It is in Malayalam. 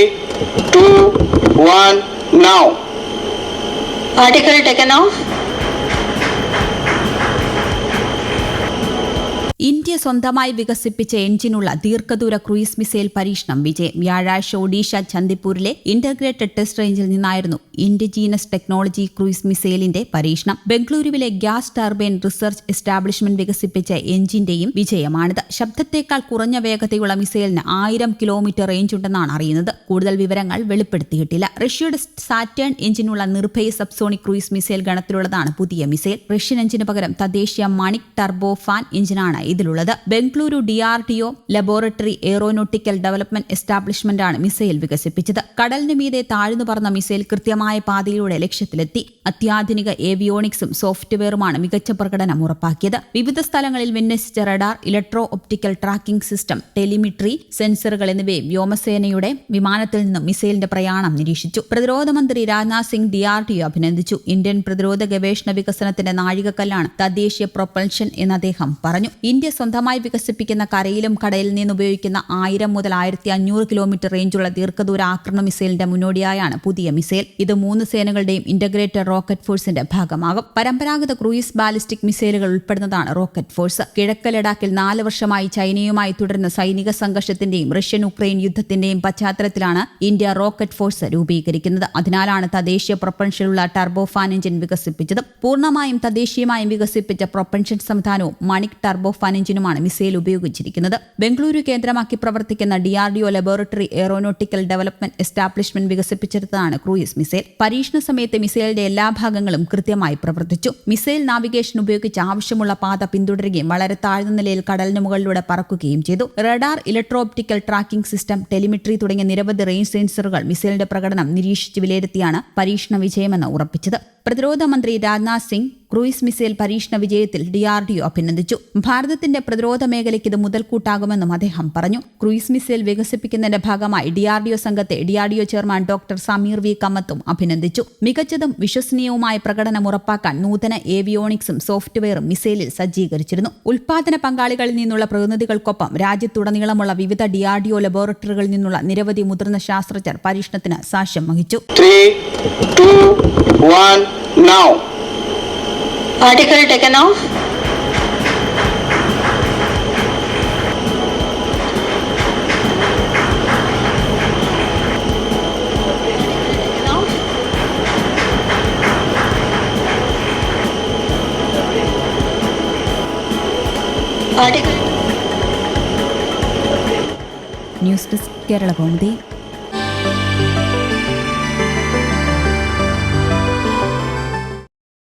Three, two, one, now. Article taken off. India സ്വന്തമായി വികസിപ്പിച്ച എഞ്ചിനുള്ള ദീർഘദൂര ക്രൂയിസ് മിസൈൽ പരീക്ഷണം വിജയം. വ്യാഴാഴ്ച ഒഡീഷ ചന്ദിപ്പൂരിലെ ഇന്റഗ്രേറ്റഡ് ടെസ്റ്റ് റേഞ്ചിൽ നിന്നായിരുന്നു ഇൻഡിജീനസ് ടെക്നോളജി ക്രൂയിസ് മിസൈലിന്റെ പരീക്ഷണം. ബംഗളൂരുവിലെ ഗ്യാസ് ടർബൈൻ റിസർച്ച് എസ്റ്റാബ്ലിഷ്മെന്റ് വികസിപ്പിച്ച എഞ്ചിന്റെയും വിജയമാണിത്. ശബ്ദത്തേക്കാൾ കുറഞ്ഞ വേഗതയുള്ള മിസൈലിന് ആയിരം കിലോമീറ്റർ റേഞ്ച് ഉണ്ടെന്നാണ് അറിയുന്നത്. കൂടുതൽ വിവരങ്ങൾ വെളിപ്പെടുത്തിയിട്ടില്ല. റഷ്യയുടെ സാറ്റേൺ എഞ്ചിനുള്ള നിർഭയ സബ്സോണിക് ക്രൂയിസ് മിസൈൽ ഗണത്തിലുള്ളതാണ് പുതിയ മിസൈൽ. റഷ്യൻ എഞ്ചിന് പകരം തദ്ദേശീയ മണിക് ടർബോഫാൻ എഞ്ചിനാണ് ഇതിലുള്ളത്. ബംഗളൂരു ഒ ലബോറട്ടറി എയ്റോനോട്ടിക്കൽ ഡെവലപ്മെന്റ് എസ്റ്റാബ്ലിഷ്മെന്റ് ആണ് മിസൈൽ വികസിപ്പിച്ചത്. കടലിന് മീതെ താഴ്ന്നു പറന്ന മിസൈൽ കൃത്യമായ പാതയിലൂടെ ലക്ഷ്യത്തിലെത്തി. അത്യാധുനിക ഏവിയോണിക്സും സോഫ്റ്റ്വെയറുമാണ് മികച്ച പ്രകടനം ഉറപ്പാക്കിയത്. വിവിധ സ്ഥലങ്ങളിൽ വിന്യസിച്ച radar electro optical tracking system telemetry സെൻസറുകൾ എന്നിവയും വ്യോമസേനയുടെ വിമാനത്തിൽ നിന്നും മിസൈലിന്റെ പ്രയാണം നിരീക്ഷിച്ചു. പ്രതിരോധ മന്ത്രി രാജ്നാഥ് സിംഗ് ഡിആർഡിഒ അഭിനന്ദിച്ചു. ഇന്ത്യൻ പ്രതിരോധ ഗവേഷണ വികസനത്തിന്റെ നാഴികക്കല്ലാണ് തദ്ദേശീയ പ്രൊപ്പൽഷൻ എന്ന് അദ്ദേഹം പറഞ്ഞു. ഇന്ത്യ സ്വന്തമായി വികസിപ്പിക്കുന്ന കരയിലും കടലിൽ നിന്ന് ഉപയോഗിക്കുന്ന ആയിരം മുതൽ ആയിരത്തി അഞ്ഞൂറ് കിലോമീറ്റർ റേഞ്ചുള്ള ദീർഘദൂര ആക്രമണ മിസൈലിന്റെ മുന്നോടിയായാണ് പുതിയ മിസൈൽ. ഇത് മൂന്ന് സേനകളുടെയും ഇന്റഗ്രേറ്റഡ് റോക്കറ്റ് ഫോഴ്സിന്റെ ഭാഗമാകും. പരമ്പരാഗത ക്രൂയിസ് ബാലിസ്റ്റിക് മിസൈലുകൾ ഉൾപ്പെടുന്നതാണ് റോക്കറ്റ് ഫോഴ്സ് കിഴക്ക് ലഡാക്കിൽ നാല് വർഷമായി ചൈനയുമായി തുടരുന്ന സൈനിക സംഘർഷത്തിന്റെയും റഷ്യൻ ഉക്രൈൻ യുദ്ധത്തിന്റെയും പശ്ചാത്തലത്തിലാണ് ഇന്ത്യ റോക്കറ്റ് ഫോഴ്സ് രൂപീകരിക്കുന്നത്. അതിനാലാണ് തദ്ദേശീയ പ്രൊപ്പൻഷനുള്ള ടർബോഫാൻ എഞ്ചിൻ വികസിപ്പിച്ചത്. പൂർണമായും തദ്ദേശീയമായും വികസിപ്പിച്ച പ്രൊപ്പൻഷൻ സംവിധാനവും മണിക് ടർബോഫാൻ എഞ്ചിനുമാണ് മിസൈൽ ഉപയോഗിച്ചിരിക്കുന്നത്. ബംഗളൂരു കേന്ദ്രമാക്കി പ്രവർത്തിക്കുന്ന DRDO laboratory aeronautical development establishment വികസിപ്പിച്ചെടുത്തതാണ് cruise missile. പരീക്ഷണ സമയത്ത് മിസൈലിന്റെ എല്ലാ ഭാഗങ്ങളും കൃത്യമായി പ്രവർത്തിച്ചു. മിസൈൽ നാവിഗേഷൻ ഉപയോഗിച്ച് ആവശ്യമുള്ള പാത പിന്തുടരുകയും വളരെ താഴ്ന്ന നിലയിൽ കടലിന് മുകളിലൂടെ പറക്കുകയും ചെയ്തു. Radar electro optical tracking system telemetry തുടങ്ങിയ നിരവധി റേഞ്ച് സെൻസറുകൾ മിസൈലിന്റെ പ്രകടനം നിരീക്ഷിച്ച് വിലയിരുത്തിയാണ് പരീക്ഷണ വിജയമെന്ന് ഉറപ്പിച്ചത്. പ്രതിരോധ മന്ത്രി രാജ്നാഥ് സിംഗ് ക്രൂയിസ് മിസൈൽ പരീക്ഷണ വിജയത്തിൽ ഡിആർഡിഒ അഭിനന്ദിച്ചു. ഭാരതത്തിന്റെ പ്രതിരോധ മേഖലയ്ക്ക് ഇത് മുതൽക്കൂട്ടാകുമെന്നും അദ്ദേഹം പറഞ്ഞു. ക്രൂയിസ് മിസൈൽ വികസിപ്പിക്കുന്നതിന്റെ ഭാഗമായി ഡിആർഡിഒ സംഘത്തെ DRDO chairman doctor Sameer V കമ്മത്തും അഭിനന്ദിച്ചു. മികച്ചതും വിശ്വസനീയവുമായ പ്രകടനം ഉറപ്പാക്കാൻ നൂതന ഏവിയോണിക്സും സോഫ്റ്റ്വെയറും മിസൈലിൽ സജ്ജീകരിച്ചിരുന്നു. ഉൽപാദന പങ്കാളികളിൽ നിന്നുള്ള പ്രതിനിധികൾക്കൊപ്പം രാജ്യത്തുടനീളമുള്ള വിവിധ ഡിആർഡിഒ ലബോറട്ടറികളിൽ നിന്നുള്ള നിരവധി മുതിർന്ന ശാസ്ത്രജ്ഞർ പരീക്ഷണത്തിന് സാക്ഷ്യം വഹിച്ചു. Three, two, one, now. Off. Article news desk Kerala Kaumudi